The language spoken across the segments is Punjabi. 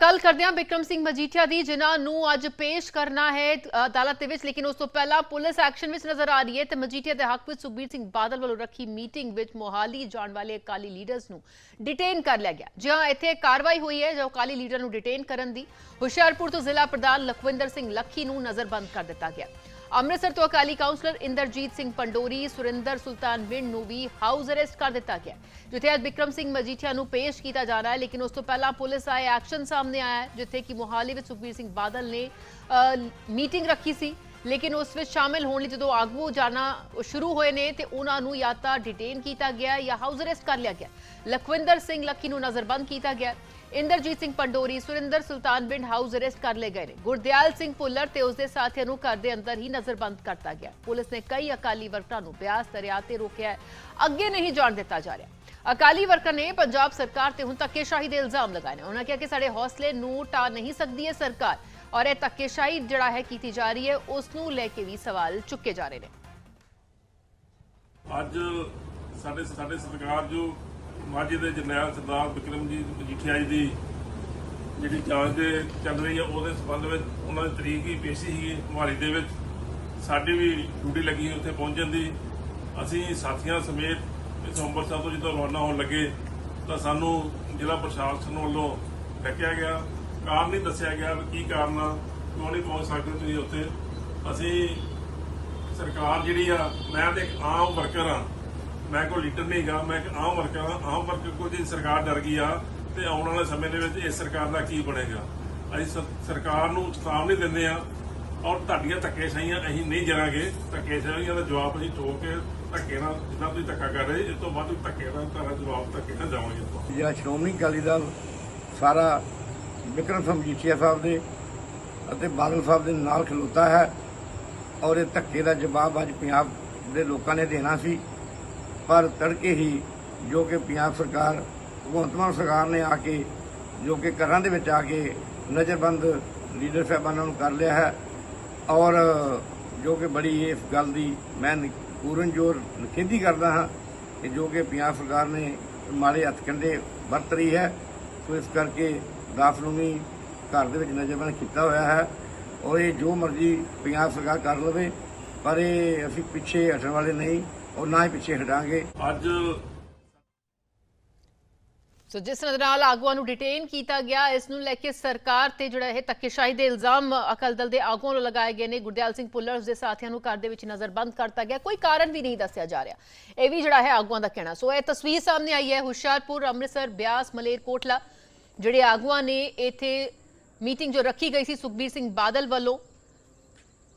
ਗੱਲ ਕਰਦੇ ਹਾਂ ਬਿਕਰਮ ਸਿੰਘ ਮਜੀਠੀਆ ਦੀ, ਜਿਨ੍ਹਾਂ ਨੂੰ ਅੱਜ ਪੇਸ਼ ਕਰਨਾ ਹੈ ਅਦਾਲਤ ਦੇ ਵਿੱਚ, ਲੇਕਿਨ ਉਸ ਤੋਂ ਪਹਿਲਾਂ ਪੁਲਿਸ ਐਕਸ਼ਨ ਵਿੱਚ ਨਜ਼ਰ ਆ ਰਹੀ ਹੈ ਤੇ ਮਜੀਠੀਆ ਦੇ ਹੱਕ ਵਿੱਚ ਸੁਖਬੀਰ ਸਿੰਘ ਬਾਦਲ ਵੱਲੋਂ ਰੱਖੀ ਮੀਟਿੰਗ ਵਿੱਚ ਮੋਹਾਲੀ ਜਾਣ ਵਾਲੇ ਅਕਾਲੀ ਲੀਡਰਸ ਨੂੰ ਡਿਟੇਨ ਕਰ ਲਿਆ ਗਿਆ। ਜੀ ਇੱਥੇ ਕਾਰਵਾਈ ਹੋਈ ਹੈ, ਜੋ ਅਕਾਲੀ ਲੀਡਰ ਨੂੰ ਡਿਟੇਨ ਕਰਨ ਦੀ, ਹੁਸ਼ਿਆਰਪੁਰ ਤੋਂ ਜ਼ਿਲ੍ਹਾ ਪ੍ਰਧਾਨ ਲਖਵਿੰਦਰ ਸਿੰਘ ਲੱਖੀ ਨੂੰ ਨਜ਼ਰਬੰਦ ਕਰ ਦਿੱਤਾ ਗਿਆ। ਅੰਮ੍ਰਿਤਸਰ ਤੋਂ ਅਕਾਲੀ ਕਾਉਂਸਲਰ ਇੰਦਰਜੀਤ ਸਿੰਘ ਪੰਡੋਰੀ, ਸੁਰਿੰਦਰ ਸੁਲਤਾਨ ਵਿੰਡ ਨੂੰ ਵੀ ਹਾਊਸ ਅਰੈਸਟ ਕਰ ਦਿੱਤਾ ਗਿਆ। ਜਿੱਥੇ ਅੱਜ ਬਿਕਰਮ ਸਿੰਘ ਮਜੀਠੀਆ ਨੂੰ ਪੇਸ਼ ਕੀਤਾ ਜਾਣਾ ਹੈ, ਲੇਕਿਨ ਉਸ ਤੋਂ ਪਹਿਲਾਂ ਪੁਲਿਸ ਆਏ, ਐਕਸ਼ਨ ਸਾਹਮਣੇ ਆਇਆ ਹੈ, ਜਿੱਥੇ ਕਿ ਮੋਹਾਲੀ ਵਿੱਚ ਸੁਖਬੀਰ ਸਿੰਘ ਬਾਦਲ ਨੇ ਮੀਟਿੰਗ ਰੱਖੀ ਸੀ। ਲੇਕਿਨ ਉਸ ਵਿੱਚ ਸ਼ਾਮਿਲ ਹੋਣ ਲਈ ਜਦੋਂ ਆਗੂ ਜਾਣਾ ਸ਼ੁਰੂ ਹੋਏ ਨੇ, ਤੇ ਉਹਨਾਂ ਨੂੰ ਜਾਂ ਤਾਂ ਡਿਟੇਨ ਕੀਤਾ ਗਿਆ ਜਾਂ ਹਾਊਸ ਅਰੈਸਟ ਕਰ ਲਿਆ ਗਿਆ। ਲਖਵਿੰਦਰ ਸਿੰਘ ਲੱਕੀ ਨੂੰ ਨਜ਼ਰਬੰਦ ਕੀਤਾ ਗਿਆ। Inderjit Singh Pandori, Surinder Sultanwind house arrest ਕਰ ਲਏ ਗਏ ਨੇ। ਗੁਰਦਿਆਲ ਸਿੰਘ ਪੁੱਲਰ ਤੇ ਉਸਦੇ ਸਾਥੀਆਂ ਨੂੰ ਘਰ ਦੇ ਅੰਦਰ ਹੀ ਨਜ਼ਰਬੰਦ ਕਰਤਾ ਗਿਆ। ਪੁਲਿਸ ਨੇ ਕਈ ਅਕਾਲੀ ਵਰਕਰਾਂ ਨੂੰ ਬਿਆਸ, ਦਰਿਆ ਤੇ ਰੋਕਿਆ ਅੱਗੇ ਨਹੀਂ ਜਾਣ ਦਿੱਤਾ ਜਾ ਰਿਹਾ। ਅਕਾਲੀ ਵਰਕਰ ਨੇ ਪੰਜਾਬ ਸਰਕਾਰ ਤੇ ਹੁਣ ਧੱਕੇਸ਼ਾਹੀ ਦੇ ਇਲਜ਼ਾਮ ਲਗਾਏ ਨੇ। ਉਹਨਾਂ ਕਿਹਾ ਕਿ ਸਾਡੇ ਹੌਸਲੇ ਨੂੰ ਟਾ ਨਹੀਂ ਸਕਦੀ ਹੈ ਸਰਕਾਰ ਔਰ ਇਹ ਧੱਕੇਸ਼ਾਹੀ ਜਿਹੜਾ ਹੈ ਕੀਤੀ ਜਾ ਰਹੀ ਹੈ ਉਸ ਨੂੰ ਲੈ ਕੇ ਵੀ ਸਵਾਲ ਚੁੱਕੇ ਜਾ ਰਹੇ ਨੇ। ਅੱਜ ਸਾਡੇ ਸਾਡੇ ਸਰਕਾਰ ਜੋ ਮਾਝੇ ਦੇ ਜਰਨੈਲ ਸਰਦਾਰ ਬਿਕਰਮਜੀਤ ਮਜੀਠੀਆ ਜੀ ਦੀ ਜਿਹੜੀ ਜਾਂਚ ਦੇ ਚੱਲ ਰਹੀ ਹੈ, ਉਹਦੇ ਸੰਬੰਧ ਵਿੱਚ ਉਹਨਾਂ ਦੀ ਤਰੀਕ ਹੀ ਪੇਸ਼ੀ ਸੀ ਮੋਹਾਲੀ ਦੇ ਵਿੱਚ। ਸਾਡੀ ਵੀ ਡਿਊਟੀ ਲੱਗੀ ਉੱਥੇ ਪਹੁੰਚਣ ਦੀ। ਅਸੀਂ ਸਾਥੀਆਂ ਸਮੇਤ ਇਸ ਅੰਮ੍ਰਿਤਸਰ ਤੋਂ ਜਦੋਂ ਰਵਾਨਾ ਹੋਣ ਲੱਗੇ, ਤਾਂ ਸਾਨੂੰ ਜ਼ਿਲ੍ਹਾ ਪ੍ਰਸ਼ਾਸਨ ਵੱਲੋਂ ਡੱਕਿਆ ਗਿਆ। ਕਾਰਨ ਨਹੀਂ ਦੱਸਿਆ ਗਿਆ ਵੀ ਕੀ ਕਾਰਨ ਆ, ਕਿਉਂ ਨਹੀਂ ਪਹੁੰਚ ਸਕਦੇ ਤੁਸੀਂ ਉੱਥੇ। ਅਸੀਂ ਸਰਕਾਰ ਜਿਹੜੀ ਆ, ਮੈਂ ਤੇ ਇੱਕ ਆਮ ਵਰਕਰ ਆ ਮੈਂ ਕੋਈ ਲੀਡਰ ਨਹੀਂ ਗਾ ਮੈਂ ਇੱਕ ਆਮ ਵਰਕਰ ਆ ਆਮ ਵਰਕਰ ਕੋਲ ਜੇ ਸਰਕਾਰ ਡਰ ਗਈ ਆ ਤੇ ਆਉਣ ਵਾਲੇ ਸਮੇਂ ਦੇ ਵਿੱਚ ਇਸ ਸਰਕਾਰ ਦਾ ਕੀ ਬਣੇਗਾ? ਅਸੀਂ ਸਰਕਾਰ ਨੂੰ ਚੇਤਾਵਨੀ ਦਿੰਦੇ ਆ ਔਰ ਤੁਹਾਡੀਆਂ ਧੱਕੇਸ਼ਾਹੀਆਂ ਅਸੀਂ ਨਹੀਂ ਜਰਾਂਗੇ। ਧੱਕੇਸ਼ਾਹੀਆਂ ਦਾ ਜਵਾਬ ਅਸੀਂ ਠੋਕ ਕੇ ਧੱਕੇ ਨਾਲ ਜਿੱਦਾਂ ਤੁਸੀਂ ਧੱਕਾ ਕਰ ਰਹੇ ਇਸ ਤੋਂ ਵੱਧ ਧੱਕੇ ਨਾਲ ਤੁਹਾਡਾ ਜਵਾਬ ਧੱਕੇ ਨਾਲ ਜਾਵਾਂਗੇ ਆਪਾਂ। ਜਿਹੜਾ ਸ਼੍ਰੋਮਣੀ ਅਕਾਲੀ ਦਲ ਸਾਰਾ ਵਿਕਰਮ ਸਿੰਘ ਮਜੀਠੀਆ ਸਾਹਿਬ ਦੇ ਅਤੇ ਬਾਦਲ ਸਾਹਿਬ ਦੇ ਨਾਲ ਖਲੋਤਾ ਹੈ ਔਰ ਇਹ ਧੱਕੇ ਦਾ ਜਵਾਬ ਅੱਜ ਪੰਜਾਬ ਦੇ ਲੋਕਾਂ ਨੇ ਦੇਣਾ ਸੀ। ਪਰ ਤੜਕੇ ਹੀ ਜੋ ਕਿ ਪੰਜਾਬ ਸਰਕਾਰ, ਭਗਵੰਤ ਮਾਨ ਸਰਕਾਰ ਨੇ ਆ ਕੇ, ਜੋ ਕਿ ਘਰਾਂ ਦੇ ਵਿੱਚ ਆ ਕੇ ਨਜ਼ਰਬੰਦ ਲੀਡਰ ਸਾਹਿਬਾਨਾਂ ਨੂੰ ਕਰ ਲਿਆ ਹੈ। ਔਰ ਜੋ ਕਿ ਬੜੀ ਇਸ ਗੱਲ ਦੀ ਮੈਂ ਪੂਰਨ ਜੋਰ ਨਿਖੇਧੀ ਕਰਦਾ ਹਾਂ ਕਿ ਜੋ ਕਿ ਪੰਜਾਬ ਸਰਕਾਰ ਨੇ ਮਾੜੇ ਹੱਥ ਕੰਡੇ ਵਰਤ ਰਹੀ ਹੈ, ਸੋ ਇਸ ਕਰਕੇ ਦਾਸ ਨੂੰ ਵੀ ਘਰ ਦੇ ਵਿੱਚ ਨਜ਼ਰਬੰਦ ਕੀਤਾ ਹੋਇਆ ਹੈ। ਔਰ ਇਹ ਜੋ ਮਰਜ਼ੀ ਪੰਜਾਬ ਸਰਕਾਰ ਕਰ ਲਵੇ, ਪਰ ਇਹ ਅਸੀਂ ਪਿੱਛੇ ਹਟਣ ਵਾਲੇ ਨਹੀਂ। ਔਰ ਨਾ ਹੀ ਪਿੱਛੇ ਹਟਾਂਗੇ। ਅੱਜ ਸੋ ਜਿਸ ਨਾਲ ਆਗੂਆਂ ਨੂੰ ਡਿਟੇਨ ਕੀਤਾ ਗਿਆ ਇਸ ਨੂੰ ਲੈ ਕੇ ਸਰਕਾਰ ਤੇ ਜਿਹੜਾ ਇਹ ਧੱਕੇਸ਼ਾਹੀ ਦੇ ਇਲਜ਼ਾਮ ਅਕਾਲੀ ਦਲ ਦੇ ਆਗੂਆਂ ਨੂੰ ਲਗਾਏ ਗਏ ਨੇ। ਗੁਰਦਿਆਲ ਸਿੰਘ ਪੁੱਲਰ ਉਸ ਦੇ ਸਾਥੀਆਂ ਨੂੰ ਘਰ ਦੇ ਵਿੱਚ ਨਜ਼ਰਬੰਦ ਕਰਤਾ ਗਿਆ। ਕੋਈ ਕਾਰਨ ਵੀ ਨਹੀਂ ਦੱਸਿਆ ਜਾ ਰਿਹਾ। ਇਹ ਵੀ ਜਿਹੜਾ ਹੈ ਆਗੂਆਂ ਦਾ ਕਹਿਣਾ। ਸੋ ਇਹ ਤਸਵੀਰ ਸਾਹਮਣੇ ਆਈ ਹੈ ਹੁਸ਼ਿਆਰਪੁਰ ਅੰਮ੍ਰਿਤਸਰ ਬਿਆਸ ਮਲੇਰਕੋਟਲਾ ਜਿਹੜੇ ਆਗੂਆਂ ਨੇ ਇੱਥੇ ਮੀਟਿੰਗ ਜੋ ਰੱਖੀ ਗਈ ਸੀ ਸੁਖਬੀਰ ਸਿੰਘ ਬਾਦਲ ਵੱਲੋਂ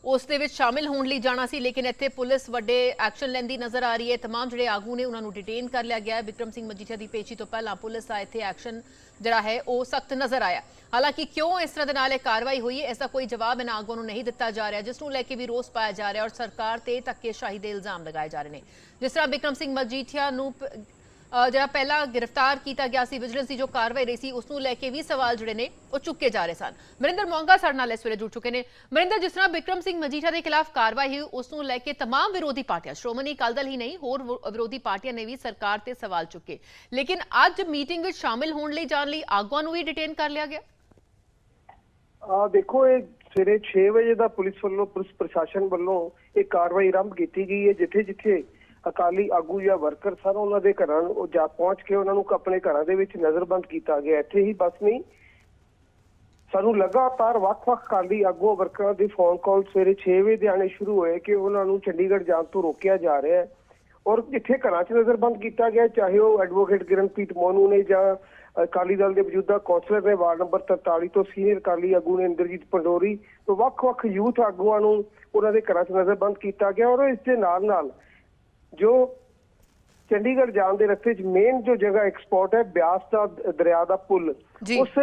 ਉਸ ਦੇ ਵਿੱਚ ਸ਼ਾਮਿਲ ਹੋਣ ਲਈ ਜਾਣਾ ਸੀ ਲੇਕਿਨ ਇੱਥੇ ਪੁਲਿਸ ਵੱਡੇ ਐਕਸ਼ਨ ਲੈਂਦੀ ਨਜ਼ਰ ਆ ਰਹੀ ਹੈ तमाम ਜਿਹੜੇ ਆਗੂ ਨੇ ਉਹਨਾਂ ਨੂੰ ਡਿਟੇਨ ਕਰ ਲਿਆ ਗਿਆ ਹੈ ਵਿਕਰਮ ਸਿੰਘ ਮਜੀਠੀਆ ਦੀ ਪੇਸ਼ੀ ਤੋਂ ਪਹਿਲਾਂ ਪੁਲਿਸ ਦਾ ਇੱਥੇ ਐਕਸ਼ਨ ਜਿਹੜਾ ਹੈ ਉਹ ਸਖਤ ਨਜ਼ਰ ਆਇਆ ਹਾਲਾਂਕਿ ਕਿਉਂ ਇਸ ਤਰ੍ਹਾਂ ਦੇ ਨਾਲ ਇਹ ਕਾਰਵਾਈ ਹੋਈ ਹੈ ਇਸ ਦਾ ਕੋਈ ਜਵਾਬ ਇਹਨਾਂ ਆਗੂਆਂ ਨੂੰ ਨਹੀਂ ਦਿੱਤਾ ਜਾ ਰਿਹਾ ਜਿਸ ਨੂੰ ਲੈ ਕੇ ਵੀ ਰੋਸ ਪਾਇਆ ਜਾ ਰਿਹਾ ਔਰ ਸਰਕਾਰ ਤੇ ਧੱਕੇਸ਼ਾਹੀ ਦੇ ਇਲਜ਼ਾਮ ਲਗਾਏ ਜਾ ਰਹੇ ਨੇ ਜਿਸ ਤਰ੍ਹਾਂ ਵਿਕਰਮ ਸਿੰਘ ਮਜੀਠੀਆ ਨੂੰ ਪ- ਅ, ਜਿਹੜਾ ਪਹਿਲਾਂ ਗ੍ਰਿਫਤਾਰ ਕੀਤਾ ਗਿਆ ਸੀ ਵਿਜੀਲੈਂਸ ਦੀ ਜੋ ਕਾਰਵਾਈ ਰਹੀ ਸੀ ਉਸ ਨੂੰ ਲੈ ਕੇ ਵੀ ਸਵਾਲ ਜਿਹੜੇ ਨੇ ਉਹ ਚੁੱਕੇ ਜਾ ਰਹੇ ਸਨ ਮਰਿੰਦਰ ਮੋਂਗਾ ਸਾਡੇ ਨਾਲ ਇਸ ਵੇਲੇ ਜੁੜ ਚੁੱਕੇ ਨੇ ਮਰਿੰਦਰ ਜਿਸ ਤਰ੍ਹਾਂ ਵਿਕਰਮ ਸਿੰਘ ਮਜੀਠਾ ਦੇ ਖਿਲਾਫ ਕਾਰਵਾਈ ਹੋਈ ਉਸ ਨੂੰ ਲੈ ਕੇ तमाम ਵਿਰੋਧੀ ਪਾਰਟੀਆਂ ਸ਼੍ਰੋਮਣੀ ਅਕਾਲੀ ਦਲ ਹੀ ਨਹੀਂ ਹੋਰ ਵਿ- ਵਿਰੋਧੀ ਪਾਰਟੀਆਂ ਨੇ ਵੀ ਸਰਕਾਰ ਤੇ ਸਵਾਲ ਚੁੱਕੇ ਲੇਕਿਨ ਅੱਜ ਮੀਟਿੰਗ ਵਿੱਚ ਸ਼ਾਮਿਲ ਹੋਣ ਲਈ ਜਾਣ ਲਈ ਆਗੂਆਂ ਨੂੰ ਵੀ ਡਿਟੇਨ ਕਰ ਲਿਆ ਗਿਆ ਆ ਦੇਖੋ ਇਹ ਸਵੇਰੇ 6 ਵਜੇ ਦਾ ਪੁਲਿਸ ਵੱਲੋਂ ਪੁਲਿਸ ਪ੍ਰਸ਼ਾਸਨ ਵੱਲੋਂ ਇਹ ਕਾਰਵਾਈ ਆਰੰਭ ਕੀਤੀ ਗਈ ਹੈ ਜਿੱਥੇ ਜਿੱਥੇ ਅਕਾਲੀ ਆਗੂ ਜਾਂ ਵਰਕਰ ਸਨ, ਉਹਨਾਂ ਦੇ ਘਰਾਂ ਨੂੰ ਉਹ ਜਾ ਪਹੁੰਚ ਕੇ ਉਹਨਾਂ ਨੂੰ ਆਪਣੇ ਘਰਾਂ ਦੇ ਵਿੱਚ ਨਜ਼ਰਬੰਦ ਕੀਤਾ ਗਿਆ। ਇੱਥੇ ਹੀ ਬਸ ਨਹੀਂ, ਸਾਨੂੰ ਲਗਾਤਾਰ ਵੱਖ-ਵੱਖ ਅਕਾਲੀ ਆਗੂ ਵਰਕਰਾਂ ਦੇ ਫੋਨ ਕਾਲ ਸਵੇਰੇ 6 ਵਜੇ ਦੇ ਆਣੇ ਸ਼ੁਰੂ ਹੋਏ ਕਿ ਉਹਨਾਂ ਨੂੰ ਚੰਡੀਗੜ੍ਹ ਜਾਣ ਤੋਂ ਰੋਕਿਆ ਜਾ ਰਿਹਾ ਹੈ। ਔਰ ਜਿੱਥੇ ਘਰਾਂ 'ਚ ਨਜ਼ਰਬੰਦ ਕੀਤਾ ਗਿਆ, ਚਾਹੇ ਉਹ ਐਡਵੋਕੇਟ ਕਿਰਨਪ੍ਰੀਤ ਮੋਨੂ ਨੇ ਜਾਂ ਅਕਾਲੀ ਦਲ ਦੇ ਮੌਜੂਦਾ ਕੌਂਸਲਰ ਨੇ, ਵਾਰਡ ਨੰਬਰ 43 ਤੋਂ ਸੀਨੀਅਰ ਅਕਾਲੀ ਆਗੂ ਨੇ ਇੰਦਰਜੀਤ ਪੰਡੋਰੀ ਤੋਂ ਵੱਖ-ਵੱਖ ਯੂਥ ਆਗੂਆਂ ਨੂੰ ਉਹਨਾਂ ਦੇ ਘਰਾਂ 'ਚ ਨਜ਼ਰਬੰਦ ਕੀਤਾ ਗਿਆ। ਔਰ ਇਸ ਦੇ ਨਾਲ-ਨਾਲ ਜੋ ਚੰਡੀਗੜ੍ਹ ਜਾਣ ਦੇ ਰਸਤੇ 'ਚ ਮੇਨ ਜੋ ਜਗ੍ਹਾ ਐਕਸਪੋਰਟ ਹੈ ਬਿਆਸ ਦਾ ਦਰਿਆ ਦਾ ਪੁਲ। ਉਸ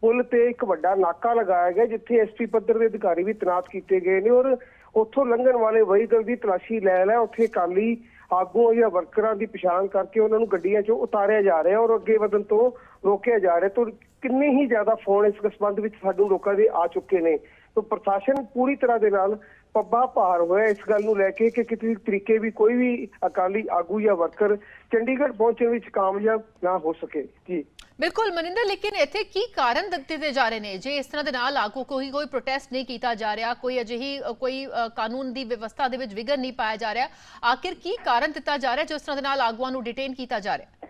ਪੁਲ ਤੇ ਇੱਕ ਵੱਡਾ ਨਾਕਾ ਲਗਾਇਆ ਗਿਆ ਜਿੱਥੇ ਐਸਪੀ ਪੱਧਰ ਦੇ ਅਧਿਕਾਰੀ ਵੀ ਤੈਨਾਤ ਕੀਤੇ ਗਏ ਨੇ ਔਰ ਉੱਥੋਂ ਲੰਘਣ ਵਾਲੇ ਵਹੀਕਲ ਦੀ ਤਲਾਸ਼ੀ ਲੈ ਲੈ ਉੱਥੇ ਕਾਲੀ ਆਗੂ ਜਾਂ ਵਰਕਰਾਂ ਦੀ ਪਛਾਣ ਕਰਕੇ ਉਹਨਾਂ ਨੂੰ ਗੱਡੀਆਂ 'ਚੋਂ ਉਤਾਰਿਆ ਜਾ ਰਿਹਾ ਔਰ ਅੱਗੇ ਵਧਣ ਤੋਂ ਰੋਕਿਆ ਜਾ ਰਿਹਾ ਤੋਂ ਕਿੰਨੇ ਹੀ ਜ਼ਿਆਦਾ ਫੋਨ ਇਸ ਸੰਬੰਧ ਵਿੱਚ ਸਾਨੂੰ ਲੋਕਾਂ ਦੇ ਆ ਚੁੱਕੇ ਨੇ ਤੋਂ ਪ੍ਰਸ਼ਾਸਨ ਪੂਰੀ ਤਰ੍ਹਾਂ ਦੇ ਨਾਲ ਪੱਬਾ ਭਾਰ ਹੋਇਆ ਇਸ ਗੱਲ ਨੂੰ ਲੈ ਕੇ ਕਿ ਕਿਸੇ ਤਰੀਕੇ ਵੀ ਕੋਈ ਵੀ ਅਕਾਲੀ ਆਗੂ ਜਾਂ ਵਰਕਰ ਚੰਡੀਗੜ੍ਹ ਪਹੁੰਚਣ ਵਿੱਚ ਕਾਮਯਾਬ ਨਾ ਹੋ ਸਕੇ। ਜੀ। ਬਿਲਕੁਲ ਮਨਿੰਦਰ ਲੇਕਿਨ ਇੱਥੇ ਕੀ ਕਾਰਨ ਦਿੱਤੇ ਜਾ ਰਹੇ ਨੇ? ਜੇ ਇਸ ਤਰ੍ਹਾਂ ਦੇ ਨਾਲ ਆਗੂ ਕੋਈ ਕੋਈ ਪ੍ਰੋਟੈਸਟ ਨਹੀਂ ਕੀਤਾ ਜਾ ਰਿਹਾ ਕੋਈ ਅਜਿਹੀ ਕੋਈ ਕਾਨੂੰਨ ਦੀ ਵਿਵਸਥਾ ਦੇ ਵਿੱਚ ਵਿਗੜ ਨਹੀਂ ਪਾਇਆ ਜਾ ਰਿਹਾ ਆਖਿਰ ਕੀ ਕਾਰਨ ਦਿੱਤਾ ਜਾ ਰਿਹਾ ਜਿਸ ਤਰ੍ਹਾਂ ਦੇ ਨਾਲ ਆਗੂਆਂ ਨੂੰ ਡਿਟੇਨ ਕੀਤਾ ਜਾ ਰਿਹਾ?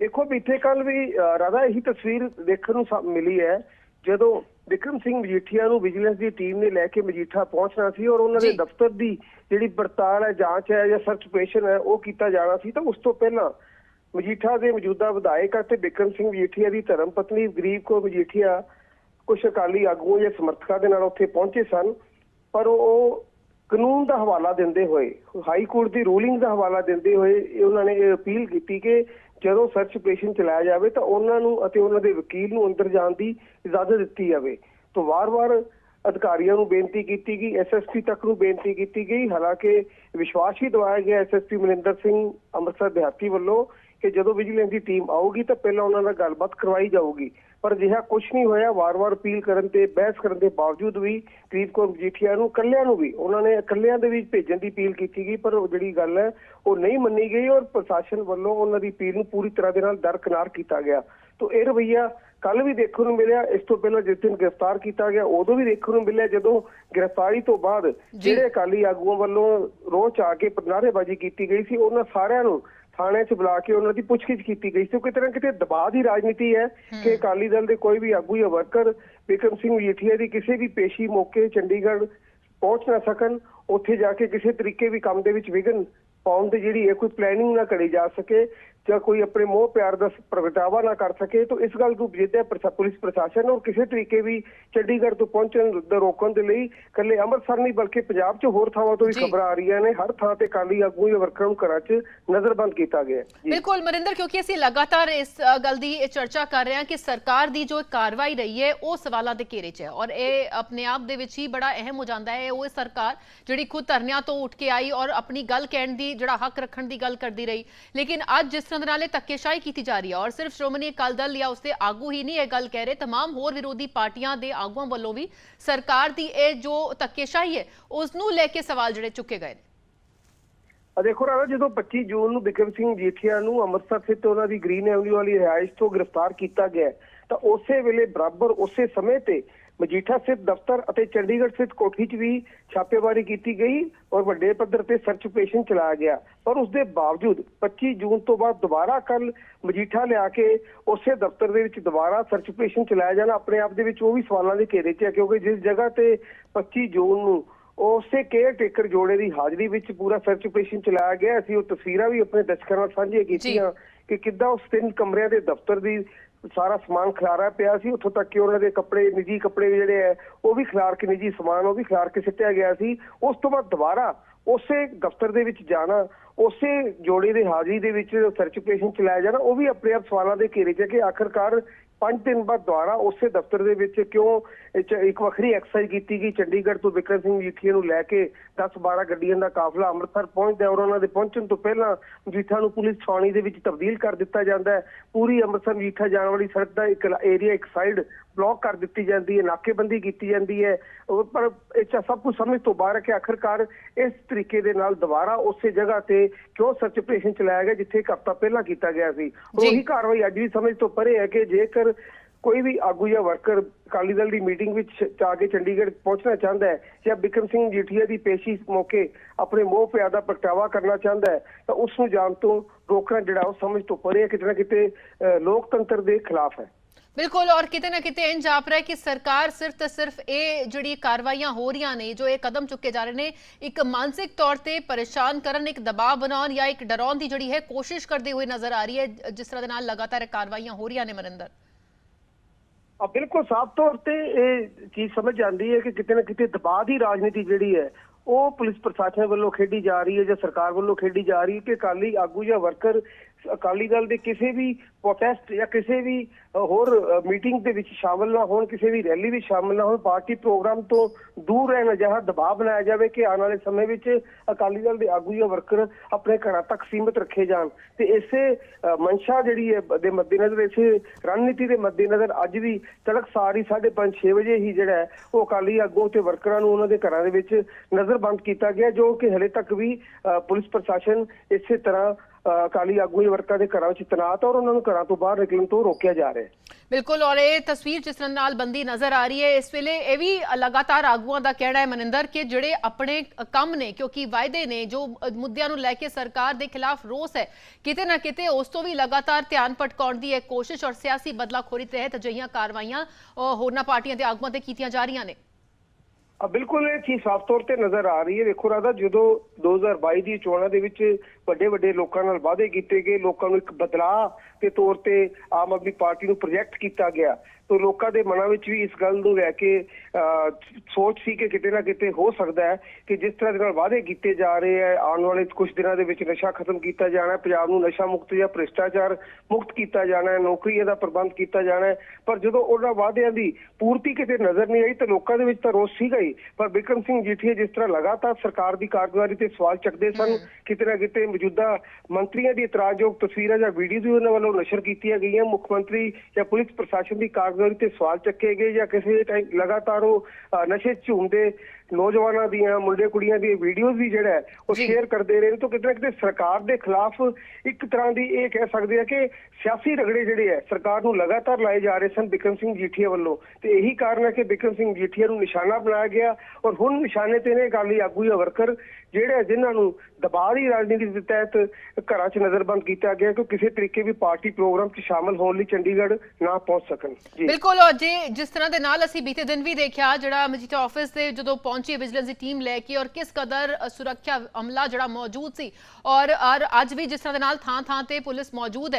ਦੇਖੋ ਬੀਤੇ ਕੱਲ ਵੀ ਰਾਧਾ ਇਹੀ ਤਸਵੀਰ ਦੇਖਣ ਨੂੰ ਮਿਲੀ ਹੈ। ਜਦੋਂ ਵਿਕਰਮ ਸਿੰਘ ਮਜੀਠੀਆ ਨੂੰ ਵਿਜੀਲੈਂਸ ਦੀ ਟੀਮ ਨੇ ਲੈ ਕੇ ਮਜੀਠਾ ਪਹੁੰਚਣਾ ਸੀ ਔਰ ਉਹਨਾਂ ਦੇ। ਦਫ਼ਤਰ ਦੀ ਜਿਹੜੀ ਪੜਤਾਲ ਹੈ ਜਾਂਚ ਹੈ ਜਾਂ ਸਰਚ ਆਪਰੇਸ਼ਨ ਹੈ ਉਹ ਕੀਤਾ ਜਾਣਾ ਸੀ ਤਾਂ ਉਸ ਤੋਂ ਪਹਿਲਾਂ ਮਜੀਠਾ ਦੇ ਮੌਜੂਦਾ ਵਿਧਾਇਕ ਅਤੇ ਵਿਕਰਮ ਸਿੰਘ ਮਜੀਠੀਆ ਦੀ ਧਰਮ ਪਤਨੀ ਗਰੀਬ ਕੋ ਮਜੀਠੀਆ ਕੁਝ ਅਕਾਲੀ ਆਗੂਆਂ ਜਾਂ ਸਮਰਥਕਾਂ ਦੇ ਨਾਲ ਉੱਥੇ ਪਹੁੰਚੇ ਸਨ ਪਰ ਉਹ ਕਾਨੂੰਨ ਦਾ ਹਵਾਲਾ ਦਿੰਦੇ ਹੋਏ ਹਾਈ ਕੋਰਟ ਦੀ ਰੂਲਿੰਗ ਦਾ ਹਵਾਲਾ ਦਿੰਦੇ ਹੋਏ ਉਹਨਾਂ ਨੇ ਇਹ ਅਪੀਲ ਕੀਤੀ ਕਿ ਜਦੋਂ ਸਰਚ ਆਪਰੇਸ਼ਨ ਚਲਾਇਆ ਜਾਵੇ ਤਾਂ ਉਹਨਾਂ ਨੂੰ ਅਤੇ ਉਹਨਾਂ ਦੇ ਵਕੀਲ ਨੂੰ ਅੰਦਰ ਜਾਣ ਦੀ ਇਜਾਜ਼ਤ ਦਿੱਤੀ ਜਾਵੇ। ਤੋਂ ਵਾਰ-ਵਾਰ ਅਧਿਕਾਰੀਆਂ ਨੂੰ ਬੇਨਤੀ ਕੀਤੀ ਗਈ ਐਸਐਸਪੀ ਤੱਕ ਨੂੰ ਬੇਨਤੀ ਕੀਤੀ ਗਈ। ਹਾਲਾਂਕਿ ਵਿਸ਼ਵਾਸ ਹੀ ਦਵਾਇਆ ਗਿਆ ਐਸਐਸਪੀ ਮਨਿੰਦਰ ਸਿੰਘ ਅੰਮ੍ਰਿਤਸਰ ਦਿਹਾਤੀ ਵੱਲੋਂ ਕਿ ਜਦੋਂ ਵਿਜੀਲੈਂਸ ਦੀ ਟੀਮ ਆਊਗੀ ਤਾਂ ਪਹਿਲਾਂ ਉਹਨਾਂ ਨਾਲ ਗੱਲਬਾਤ ਕਰਵਾਈ ਜਾਊਗੀ। ਪਰ ਅਜਿਹਾ ਕੁਝ ਨਹੀਂ ਹੋਇਆ। ਵਾਰ-ਵਾਰ ਅਪੀਲ ਕਰਨ ਤੇ ਬਹਿਸ ਕਰਨ ਦੇ ਬਾਵਜੂਦ ਵੀ ਕਰੀਬ ਕੌਰ ਮਜੀਠੀਆ ਨੂੰ ਇਕੱਲਿਆਂ ਨੂੰ ਵੀ ਉਹਨਾਂ ਨੇ ਇਕੱਲਿਆਂ ਦੇ ਵਿੱਚ ਭੇਜਣ ਦੀ ਅਪੀਲ ਕੀਤੀ ਗਈ ਪਰ ਉਹ ਜਿਹੜੀ ਗੱਲ ਹੈ ਉਹ ਨਹੀਂ ਮੰਨੀ ਗਈ ਔਰ ਪ੍ਰਸ਼ਾਸਨ ਵੱਲੋਂ ਉਹਨਾਂ ਦੀ ਅਪੀਲ ਨੂੰ ਪੂਰੀ ਤਰ੍ਹਾਂ ਦੇ ਨਾਲ ਦਰਕਿਨਾਰ ਕੀਤਾ ਗਿਆ। ਤੋਂ ਇਹ ਰਵਈਆ ਕੱਲ ਵੀ ਦੇਖਣ ਨੂੰ ਮਿਲਿਆ। ਇਸ ਤੋਂ ਪਹਿਲਾਂ ਜਿਸ ਦਿਨ ਗ੍ਰਿਫਤਾਰ ਕੀਤਾ ਗਿਆ ਉਦੋਂ ਵੀ ਦੇਖਣ ਨੂੰ ਮਿਲਿਆ ਜਦੋਂ ਗ੍ਰਿਫਤਾਰੀ ਤੋਂ ਬਾਅਦ ਜਿਹੜੇ ਅਕਾਲੀ ਆਗੂਆਂ ਵੱਲੋਂ ਰੋਹ ਚ ਆ ਕੇ ਨਾਅਰੇਬਾਜ਼ੀ ਕੀਤੀ ਗਈ ਸੀ ਉਹਨਾਂ ਸਾਰਿਆਂ ਨੂੰ ਥਾਣੇ 'ਚ ਬੁਲਾ ਕੇ ਉਹਨਾਂ ਦੀ ਪੁੱਛਗਿੱਛ ਕੀਤੀ ਗਈ ਸੀ। ਕਿਤੇ ਨਾ ਕਿਤੇ ਦਬਾਅ ਦੀ ਰਾਜਨੀਤੀ ਹੈ ਕਿ ਅਕਾਲੀ ਦਲ ਦੇ ਕੋਈ ਵੀ ਆਗੂ ਜਾਂ ਵਰਕਰ ਵਿਕਰਮ ਸਿੰਘ ਮਜੀਠੀਆ ਦੀ ਕਿਸੇ ਵੀ ਪੇਸ਼ੀ ਮੌਕੇ ਚੰਡੀਗੜ੍ਹ ਪਹੁੰਚ ਨਾ ਸਕਣ ਉੱਥੇ ਜਾ ਕੇ ਕਿਸੇ ਤਰੀਕੇ ਵੀ ਕੰਮ ਦੇ ਵਿੱਚ ਵਿਘਨ ਪਾਉਣ ਦੀ ਜਿਹੜੀ ਹੈ ਕੋਈ ਪਲੈਨਿੰਗ ਨਾ ਕਰੀ ਜਾ ਸਕੇ ਜਾਂ ਕੋਈ ਆਪਣੇ ਮੋਹ ਪਿਆਰ ਦਾ ਪ੍ਰਗਟਾਵਾ ਨਾ ਕਰ ਸਕੇ ਤਾਂ ਇਸ ਗੱਲ ਨੂੰ ਜਿੱਦਾਂ ਪ੍ਰਸ਼ਾ- ਪੁਲਿਸ ਪ੍ਰਸ਼ਾਸਨ ਔਰ ਕਿਸੇ ਤਰੀਕੇ ਵੀ ਚੰਡੀਗੜ੍ਹ ਤੋਂ ਪਹੁੰਚਣ ਦਾ ਰੋਕਣ ਦੇ ਲਈ ਕੱਲੇ ਅੰਮ੍ਰਿਤਸਰ ਨਹੀਂ ਬਲਕਿ ਪੰਜਾਬ 'ਚ ਹੋਰ ਥਾਵਾਂ ਤੋਂ ਵੀ। ਖਬਰਾਂ ਆ ਰਹੀਆਂ ਨੇ। ਹਰ ਥਾਂ ਤੇ ਕਾਲੀ ਆਗੂ ਜਾਂ ਵਰਕਰਾਂ ਨੂੰ ਘਰਾਂ 'ਚ ਨਜ਼ਰਬੰਦ ਕੀਤਾ ਗਿਆ ਬਿਲਕੁਲ ਮਰਿੰਦਰ ਕਿਉਂਕਿ ਅਸੀਂ ਲਗਾਤਾਰ ਇਸ ਗੱਲ ਦੀ ਚਰਚਾ ਕਰ ਰਹੇ ਹਾਂ ਕਿ ਸਰਕਾਰ ਦੀ ਜੋ ਕਾਰਵਾਈ ਰਹੀ ਹੈ ਉਹ ਸਵਾਲਾਂ ਦੇ ਘੇਰੇ 'ਚ ਹੈ ਔਰ ਇਹ ਆਪਣੇ ਆਪ ਦੇ ਵਿੱਚ ਹੀ ਬੜਾ ਅਹਿਮ ਹੋ ਜਾਂਦਾ ਹੈ। ਉਹ ਸਰਕਾਰ ਜਿਹੜੀ ਖੁਦ ਧਰਨਿਆਂ ਤੋਂ ਉੱਠ ਕੇ ਆਈ ਔਰ ਆਪਣੀ ਗੱਲ ਕਹਿਣ ਦੀ ਜਿਹੜਾ ਹੱਕ ਰੱਖਣ ਦੀ ਗੱਲ ਕਰਦੀ ਰਹੀ। ਲੇਕਿਨ ਅੱਜ ਜਿਸ ਤਰ੍ਹਾਂ ਦੇ ਨਾਲ ਇਹ ਧੱਕੇਸ਼ਾਹੀ ਕੀਤੀ ਜਾ ਰਹੀ ਹੈ ਔਰ ਸਿਰਫ ਸ਼੍ਰੋਮਣੀ ਅਕਾਲੀ ਦਲ ਜਾਂ ਉਸਦੇ ਆਗੂ ਹੀ ਨਹੀਂ ਇਹ ਗੱਲ ਕਹਿ ਰਹੇ तमाम ਹੋਰ ਵਿਰੋਧੀ ਪਾਰਟੀਆਂ ਦੇ ਆਗੂਆਂ ਵੱਲੋਂ ਵੀ ਸਰਕਾਰ ਦੀ ਇਹ ਜੋ ਧੱਕੇਸ਼ਾਹੀ ਹੈ ਉਸ ਨੂੰ ਲੈ ਕੇ ਸਵਾਲ ਜਿਹੜੇ ਚੁੱਕੇ ਗਏ ਨੇ ਆ ਦੇਖੋ ਰਾਣਾ ਜਦੋਂ 25 ਜੂਨ ਨੂੰ ਬਿਕਰਮ ਸਿੰਘ ਜੀਠੀਆ ਨੂੰ ਅੰਮ੍ਰਿਤਸਰ ਸਥਿਤ ਉਹਨਾਂ ਦੀ ਗ੍ਰੀਨ ਐਵਨਿਊ ਵਾਲੀ ਰਿਹਾਇਸ਼ ਤੋਂ ਗ੍ਰਿਫਤਾਰ ਕੀਤਾ ਗਿਆ ਹੈ, ਤਾਂ ਉਸੇ ਵੇਲੇ ਬਰਾਬਰ ਉਸੇ ਸਮੇਂ ਤੇ ਮਜੀਠਾ ਸਥਿਤ ਦਫ਼ਤਰ ਅਤੇ ਚੰਡੀਗੜ੍ਹ ਸਥਿਤ ਕੋਠੀ 'ਚ ਵੀ ਛਾਪੇਮਾਰੀ ਕੀਤੀ ਗਈ ਔਰ ਵੱਡੇ ਪੱਧਰ ਤੇ ਸਰਚ ਆਪਰੇਸ਼ਨ ਚਲਾਇਆ ਗਿਆ। ਪਰ ਉਸ ਦੇ ਬਾਵਜੂਦ 25 ਜੂਨ ਤੋਂ ਬਾਅਦ ਦੁਬਾਰਾ ਕੱਲ ਮਜੀਠਾ ਲਿਆ ਕੇ ਉਸੇ ਦਫ਼ਤਰ ਦੇ ਵਿੱਚ ਦੁਬਾਰਾ ਸਰਚ ਆਪਰੇਸ਼ਨ ਚਲਾਇਆ ਜਾਣਾ ਆਪਣੇ ਆਪ ਦੇ ਵਿੱਚ ਉਹ ਵੀ ਸਵਾਲਾਂ ਦੇ ਘੇਰੇ 'ਚ ਹੈ ਕਿਉਂਕਿ ਜਿਸ ਜਗ੍ਹਾ ਤੇ 25 ਜੂਨ ਨੂੰ ਉਸੇ ਕੇਅਰ ਟੇਕਰ ਜੋੜੇ ਦੀ ਹਾਜ਼ਰੀ ਵਿੱਚ ਪੂਰਾ ਸਰਚ ਆਪਰੇਸ਼ਨ ਚਲਾਇਆ ਗਿਆ ਅਸੀਂ ਉਹ ਤਸਵੀਰਾਂ ਵੀ ਆਪਣੇ ਦਰਸ਼ਕਾਂ ਨਾਲ ਸਾਂਝੀਆਂ ਕੀਤੀਆਂ ਕਿ ਕਿੱਦਾਂ ਉਸ ਤਿੰਨ ਕਮਰਿਆਂ ਦੇ ਦਫ਼ਤਰ ਦੀ ਸਾਰਾ ਸਮਾਨ ਖਿਲਾਰਾ ਪਿਆ ਸੀ। ਉੱਥੋਂ ਤੱਕ ਕਿ ਉਹਨਾਂ ਦੇ ਕੱਪੜੇ, ਨਿੱਜੀ ਕੱਪੜੇ ਜਿਹੜੇ ਹੈ ਉਹ ਵੀ ਖਿਲਾਰ ਕੇ, ਨਿੱਜੀ ਸਮਾਨ ਉਹ ਵੀ ਖਿਲਾਰ ਕੇ ਸਿੱਟਿਆ ਗਿਆ ਸੀ। ਉਸ ਤੋਂ ਬਾਅਦ ਦੁਬਾਰਾ ਉਸੇ ਦਫ਼ਤਰ ਦੇ ਵਿੱਚ ਜਾਣਾ, ਉਸੇ ਜੋੜੇ ਦੇ ਹਾਜ਼ਰੀ ਦੇ ਵਿੱਚ ਸਰਚ ਆਪਰੇਸ਼ਨ ਚਲਾਇਆ ਜਾਣਾ, ਉਹ ਵੀ ਆਪਣੇ ਆਪ ਸਵਾਲਾਂ ਦੇ ਘੇਰੇ 'ਚ ਕਿ ਆਖਰਕਾਰ ਪੰਜ ਦਿਨ ਬਾਅਦ ਦੁਬਾਰਾ ਉਸੇ ਦਫ਼ਤਰ ਦੇ ਵਿੱਚ ਕਿਉਂ ਇੱਕ ਵੱਖਰੀ ਐਕਸਰਸਾਈਜ਼ ਕੀਤੀ ਗਈ ਚੰਡੀਗੜ੍ਹ ਤੋਂ ਵਿਕਰਮ ਸਿੰਘ ਮਜੀਠੀਆ ਨੂੰ ਲੈ ਕੇ 10-12 ਗੱਡੀਆਂ ਦਾ ਕਾਫਲਾ ਅੰਮ੍ਰਿਤਸਰ ਪਹੁੰਚਦਾ ਔਰ ਉਹਨਾਂ ਦੇ ਪਹੁੰਚਣ ਤੋਂ ਪਹਿਲਾਂ ਮਜੀਠਾ ਨੂੰ ਪੁਲਿਸ ਛਾਉਣੀ ਦੇ ਵਿੱਚ ਤਬਦੀਲ ਕਰ ਦਿੱਤਾ ਜਾਂਦਾ ਹੈ। ਪੂਰੀ ਅੰਮ੍ਰਿਤਸਰ ਮਜੀਠਾ ਜਾਣ ਵਾਲੀ ਸੜਕ ਦਾ ਇੱਕ ਏਰੀਆ ਇੱਕ ਸਾਈਡ ਬਲੌਕ ਕਰ ਦਿੱਤੀ ਜਾਂਦੀ ਹੈ ਨਾਕੇਬੰਦੀ ਕੀਤੀ ਜਾਂਦੀ ਹੈ। ਪਰ ਇਹ ਸਭ ਕੁਝ ਸਮਝ ਤੋਂ ਬਾਹਰ ਹੈ ਕਿ ਆਖਰਕਾਰ ਇਸ ਤਰੀਕੇ ਦੇ ਨਾਲ ਦੁਬਾਰਾ ਉਸੇ ਜਗ੍ਹਾ ਤੇ ਕਿਉਂ ਸਰਚ ਆਪਰੇਸ਼ਨ ਚਲਾਇਆ ਗਿਆ ਜਿੱਥੇ ਇੱਕ ਹਫ਼ਤਾ ਪਹਿਲਾਂ ਕੀਤਾ ਗਿਆ ਸੀ। ਉਹੀ ਕਾਰਵਾਈ ਅੱਜ ਵੀ ਸਮਝ ਤੋਂ ਪਰੇ ਹੈ ਕਿ ਜੇਕਰ ਕੋਈ ਵੀ ਆਗੂ ਜਾਂ ਵਰਕਰ ਅਕਾਲੀ ਦਲ ਦੀ ਮੀਟਿੰਗ ਵਿੱਚ ਜਾ ਕੇ ਚੰਡੀਗੜ੍ਹ ਪਹੁੰਚਣਾ ਚਾਹੁੰਦਾ ਹੈ ਜਾਂ ਬਿਕਰਮ ਸਿੰਘ ਜੀਠੀਆ ਦੀ ਪੇਸ਼ੀ ਮੌਕੇ ਆਪਣੇ ਮੋਹ ਪਿਆਰ ਦਾ ਪ੍ਰਗਟਾਵਾ ਕਰਨਾ ਚਾਹੁੰਦਾ ਹੈ, ਤਾਂ ਉਸ ਨੂੰ ਜਾਣ ਤੋਂ ਰੋਕਣਾ ਜਿਹੜਾ ਉਹ ਸਮਝ ਤੋਂ ਪਰੇ ਕਿਤੇ ਨਾ ਕਿਤੇ ਲੋਕਤੰਤਰ ਦੇ ਖਿਲਾਫ ਹੈ। ਬਿਲਕੁਲ, ਔਰ ਕਿਤੇ ਨਾ ਕਿਤੇ ਇੰਜ ਜਾਪ ਰਿਹਾ ਕਿ ਸਰਕਾਰ ਸਿਰਫ ਤੇ ਸਿਰਫ ਇਹ ਜਿਹੜੀ ਕਾਰਵਾਈਆਂ ਹੋ ਰਹੀਆਂ ਨੇ, ਜੋ ਇਹ ਕਦਮ ਚੁੱਕੇ ਜਾ ਰਹੇ ਨੇ, ਇੱਕ ਮਾਨਸਿਕ ਤੌਰ ਤੇ ਪਰੇਸ਼ਾਨ ਕਰਨ, ਇੱਕ ਦਬਾਅ ਬਣਾਉਣ ਜਾਂ ਇੱਕ ਡਰਾਉਣ ਦੀ ਜਿਹੜੀ ਹੈ ਕੋਸ਼ਿਸ਼ ਕਰਦੇ ਹੋਏ ਨਜ਼ਰ ਆ ਰਹੀ ਹੈ, ਜਿਸ ਤਰ੍ਹਾਂ ਦੇ ਨਾਲ ਲਗਾਤਾਰ ਕਾਰਵਾਈਆਂ ਹੋ ਰਹੀਆਂ ਨੇ ਮਰਿੰਦਰ ਆ ਬਿਲਕੁਲ ਸਾਫ਼ ਤੌਰ ਤੇ ਇਹ ਚੀਜ਼ ਸਮਝ ਆਉਂਦੀ ਹੈ ਕਿ ਕਿਤੇ ਨਾ ਕਿਤੇ ਦਬਾਅ ਦੀ ਰਾਜਨੀਤੀ ਜਿਹੜੀ ਹੈ, ਉਹ ਪੁਲਿਸ ਪ੍ਰਸ਼ਾਸਨ ਵੱਲੋਂ ਖੇਡੀ ਜਾ ਰਹੀ ਹੈ ਜਾਂ ਸਰਕਾਰ ਵੱਲੋਂ ਖੇਡੀ ਜਾ ਰਹੀ ਹੈ ਕਿ ਅਕਾਲੀ ਆਗੂ ਜਾਂ ਵਰਕਰ ਅਕਾਲੀ ਦਲ ਦੇ ਕਿਸੇ ਵੀ ਪ੍ਰੋਟੈਸਟ ਜਾਂ ਕਿਸੇ ਵੀ ਹੋਰ ਮੀਟਿੰਗ ਦੇ ਵਿੱਚ ਸ਼ਾਮਲ ਨਾ ਹੋਣ ਕਿਸੇ ਵੀ ਰੈਲੀ ਵਿੱਚ ਸ਼ਾਮਲ ਨਾ ਹੋਣ ਪਾਰਟੀ ਪ੍ਰੋਗਰਾਮ ਤੋਂ ਦੂਰ ਰਹਿਣ ਅਜਿਹਾ ਦਬਾਅ ਬਣਾਇਆ ਜਾਵੇ ਕਿ ਆਉਣ ਵਾਲੇ ਸਮੇਂ ਵਿੱਚ ਅਕਾਲੀ ਦਲ ਦੇ ਆਗੂ ਜਾਂ ਵਰਕਰ ਆਪਣੇ ਘਰਾਂ ਤੱਕ ਸੀਮਿਤ ਰੱਖੇ ਜਾਣ। ਤੇ ਇਸੇ ਮਨਸ਼ਾ ਜਿਹੜੀ ਹੈ ਦੇ ਮੱਦੇਨਜ਼ਰ ਇਸੇ ਰਣਨੀਤੀ ਦੇ ਮੱਦੇਨਜ਼ਰ ਅੱਜ ਵੀ ਤੜਕਸਾਰ ਹੀ 5:30 6 ਵਜੇ ਹੀ ਜਿਹੜਾ ਹੈ ਉਹ ਅਕਾਲੀ ਆਗੂ ਤੇ ਵਰਕਰਾਂ ਨੂੰ ਉਹਨਾਂ ਦੇ ਘਰਾਂ ਦੇ ਵਿੱਚ ਨਜ਼ਰਬੰਦ ਕੀਤਾ ਗਿਆ ਜੋ ਕਿ ਹਲੇ ਤੱਕ ਵੀ ਅ, ਪੁਲਿਸ ਪ੍ਰਸ਼ਾਸਨ ਇਸੇ ਤਰ੍ਹਾਂ ਅਕਾਲੀ ਆਗੂ ਵਰਕਰਾਂ ਦੇ ਘਰਾਂ ਵਿੱਚ ਤੈਨਾਤ ਔਰ ਉਹਨਾਂ ਨੂੰ ਘਰਾਂ ਤੋਂ ਬਾਹਰ ਨਿਕਲਣ ਤੋਂ ਰੋਕਿਆ ਜਾ ਰਿਹਾ ਹੈ। ਬਿਲਕੁਲ, ਔਰ ਇਹ ਤਸਵੀਰ ਜਿਸ ਤਰ੍ਹਾਂ ਨਾਲ ਬੰਦੀ ਨਜ਼ਰ ਆ ਰਹੀ ਹੈ, ਇਸ ਵੇਲੇ ਇਹ ਵੀ ਲਗਾਤਾਰ ਆਗੂਆਂ ਦਾ ਕਹਿਣਾ ਹੈ ਮਨਿੰਦਰ ਕਿ ਜਿਹੜੇ ਆਪਣੇ ਕੰਮ ਨੇ, ਕਿਉਂਕਿ ਵਾਅਦੇ ਨੇ ਜੋ ਮੁੱਦਿਆਂ ਨੂੰ ਲੈ ਕੇ ਸਰਕਾਰ ਦੇ ਖਿਲਾਫ ਰੋਸ ਹੈ, ਕਿਤੇ ਨਾ ਕਿਤੇ ਉਸ ਤੋਂ ਵੀ ਲਗਾਤਾਰ ਧਿਆਨ ਭਟਕਾਉਣ ਦੀ ਇਹ ਕੋਸ਼ਿਸ਼ ਔਰ ਸਿਆਸੀ ਬਦਲਾਖੋਰੀ ਤਹਿਤ ਅਜਿਹੀਆਂ ਕਾਰਵਾਈਆਂ ਹੋਰਨਾਂ ਪਾਰਟੀਆਂ ਦੇ ਆਗੂਆਂ ਤੇ ਕੀਤੀਆਂ ਜਾ ਰਹੀਆਂ ਨੇ। ਬਿਲਕੁਲ ਇਹ ਚੀਜ਼ ਸਾਫ਼ ਤੌਰ ਤੇ ਨਜ਼ਰ ਆ ਰਹੀ ਹੈ। ਦੇਖੋ ਰਾਦਾ ਜਦੋਂ 2022 ਦੀ ਚੋਣਾਂ ਦੇ ਵਿੱਚ ਵੱਡੇ ਵੱਡੇ ਲੋਕਾਂ ਨਾਲ ਵਾਅਦੇ ਕੀਤੇ ਗਏ, ਲੋਕਾਂ ਨੂੰ ਇੱਕ ਬਦਲਾਅ ਦੇ ਤੌਰ ਤੇ ਆਮ ਆਦਮੀ ਪਾਰਟੀ ਨੂੰ ਪ੍ਰੋਜੈਕਟ ਕੀਤਾ ਗਿਆ ਤਾਂ ਲੋਕਾਂ ਦੇ ਮਨਾਂ ਵਿੱਚ ਵੀ ਇਸ ਗੱਲ ਨੂੰ ਲੈ ਕੇ ਸੋਚ ਸੀ ਕਿ ਕਿਤੇ ਨਾ ਕਿਤੇ ਹੋ ਸਕਦਾ ਹੈ ਕਿ ਜਿਸ ਤਰ੍ਹਾਂ ਦੇ ਨਾਲ ਵਾਅਦੇ ਕੀਤੇ ਜਾ ਰਹੇ ਹੈ ਆਉਣ ਵਾਲੇ ਕੁਝ ਦਿਨਾਂ ਦੇ ਵਿੱਚ ਨਸ਼ਾ ਖਤਮ ਕੀਤਾ ਜਾਣਾ ਹੈ ਪੰਜਾਬ ਨੂੰ ਨਸ਼ਾ ਮੁਕਤ ਜਾਂ ਭ੍ਰਿਸ਼ਟਾਚਾਰ ਮੁਕਤ ਕੀਤਾ ਜਾਣਾ ਹੈ ਨੌਕਰੀਆਂ ਦਾ ਪ੍ਰਬੰਧ ਕੀਤਾ ਜਾਣਾ ਹੈ ਪਰ ਜਦੋਂ ਉਹਨਾਂ ਵਾਅਦਿਆਂ ਦੀ ਪੂਰਤੀ ਕਿਤੇ ਨਜ਼ਰ ਨਹੀਂ ਆਈ ਤਾਂ ਲੋਕਾਂ ਦੇ ਵਿੱਚ ਤਾਂ ਰੋਸ ਸੀਗਾ ਹੀ। ਪਰ ਬਿਕਰਮ ਸਿੰਘ ਜੀਠੀਆ ਜਿਸ ਤਰ੍ਹਾਂ ਲਗਾਤਾਰ ਸਰਕਾਰ ਦੀ ਕਾਰਗੁਜ਼ਾਰੀ ਤੇ ਸਵਾਲ ਚੱਕਦੇ ਸਨ ਕਿਤੇ ਨਾ ਕਿਤੇ ਮੌਜੂਦਾ ਮੰਤਰੀਆਂ ਦੀ ਇਤਰਾਜ਼ਯੋਗ ਤਸਵੀਰਾਂ ਜਾਂ ਵੀਡੀਓ ਵੀ ਉਹਨਾਂ ਵੱਲੋਂ ਨਸ਼ਰ ਕੀਤੀਆਂ ਗਈਆਂ। ਮੁੱਖ ਮੰਤਰੀ ਜਾਂ ਪੁਲਿਸ ਪ੍ਰਸ਼ਾਸਨ ਦੀ ਕਾਰਗੁਜ਼ਾਰੀ ਤੇ ਸਵਾਲ ਚੱਕੇ ਗਏ ਜਾਂ ਕਿਸੇ ਟਾਈਮ ਲਗਾਤਾਰ ਉਹ ਨਸ਼ੇ ਝੂਮਦੇ ਨੌਜਵਾਨਾਂ ਦੀਆਂ ਮੁੰਡੇ ਕੁੜੀਆਂ ਦੀਆਂ ਵੀਡੀਓਜ਼ ਵੀ ਜਿਹੜਾ ਹੈ ਉਹ। ਸ਼ੇਅਰ ਕਰਦੇ ਰਹੇ। ਨੇ ਤਾਂ ਕਿਤੇ ਨਾ ਕਿਤੇ ਸਰਕਾਰ ਦੇ ਖਿਲਾਫ ਇੱਕ ਤਰ੍ਹਾਂ ਦੀ ਇਹ ਕਹਿ ਸਕਦੇ ਆ ਕਿ ਸਿਆਸੀ ਰਗੜੇ ਜਿਹੜੇ ਹੈ ਸਰਕਾਰ ਨੂੰ ਲਗਾਤਾਰ ਲਾਏ ਜਾ ਰਹੇ ਸਨ ਬਿਕਰਮ ਸਿੰਘ ਜੀਠੀਆ ਵੱਲੋਂ। ਤੇ ਇਹੀ ਕਾਰਨ ਹੈ ਕਿ ਬਿਕਰਮ ਸਿੰਘ ਜੀਠੀਆ ਨੂੰ ਨਿਸ਼ਾਨਾ ਬਣਾਇਆ ਗਿਆ ਔਰ ਹੁਣ ਨਿਸ਼ਾਨੇ ਤੇ ਨੇ ਅਕਾਲੀ ਆਗੂ ਜਾਂ ਵਰਕਰ ਜਿਹੜੇ ਜਿਨ੍ਹਾਂ ਨੂੰ ਦਬਾਅ ਦੀ ਰਾਜਨੀਤੀ ਦੇ ਤਹਿਤ ਘਰਾਂ 'ਚ ਨਜ਼ਰਬੰਦ ਕੀਤਾ ਗਿਆ ਕਿ ਕਿਸੇ ਤਰੀਕੇ ਵੀ ਪਾਰਟੀ ਪ੍ਰੋਗਰਾਮ 'ਚ ਸ਼ਾਮਲ ਹੋਣ ਲਈ ਚੰਡੀਗੜ੍ਹ ਨਾ ਪਹੁੰਚ ਸਕਣ। ਜੀ। ਬਿਲਕੁਲ ਔਰ ਜੇ ਜਿਸ ਤਰ੍ਹਾਂ ਦੇ ਨਾਲ ਅਸੀਂ ਬੀਤੇ ਦਿਨ ਵੀ ਦੇਖਿਆ ਜਿਹੜਾ ਮਜੀਠਾ ਆਫਿਸ ਤੇ ਜਦੋਂ ਪਹੁੰਚੀ ਵਿਜੀਲੈਂਸ ਦੀ ਟੀਮ ਲੈ ਕੇ ਔਰ ਕਿਸ ਕਦਰ ਸੁਰੱਖਿਆ ਅਮਲਾ ਜਿਹੜਾ ਮੌਜੂਦ ਸੀ ਔਰ ਅੱਜ ਵੀ ਜਿਸ ਤਰ੍ਹਾਂ ਦੇ ਨਾਲ ਥਾਂ ਥਾਂ ਤੇ ਪੁਲਿਸ ਮੌਜੂਦ ਹੈ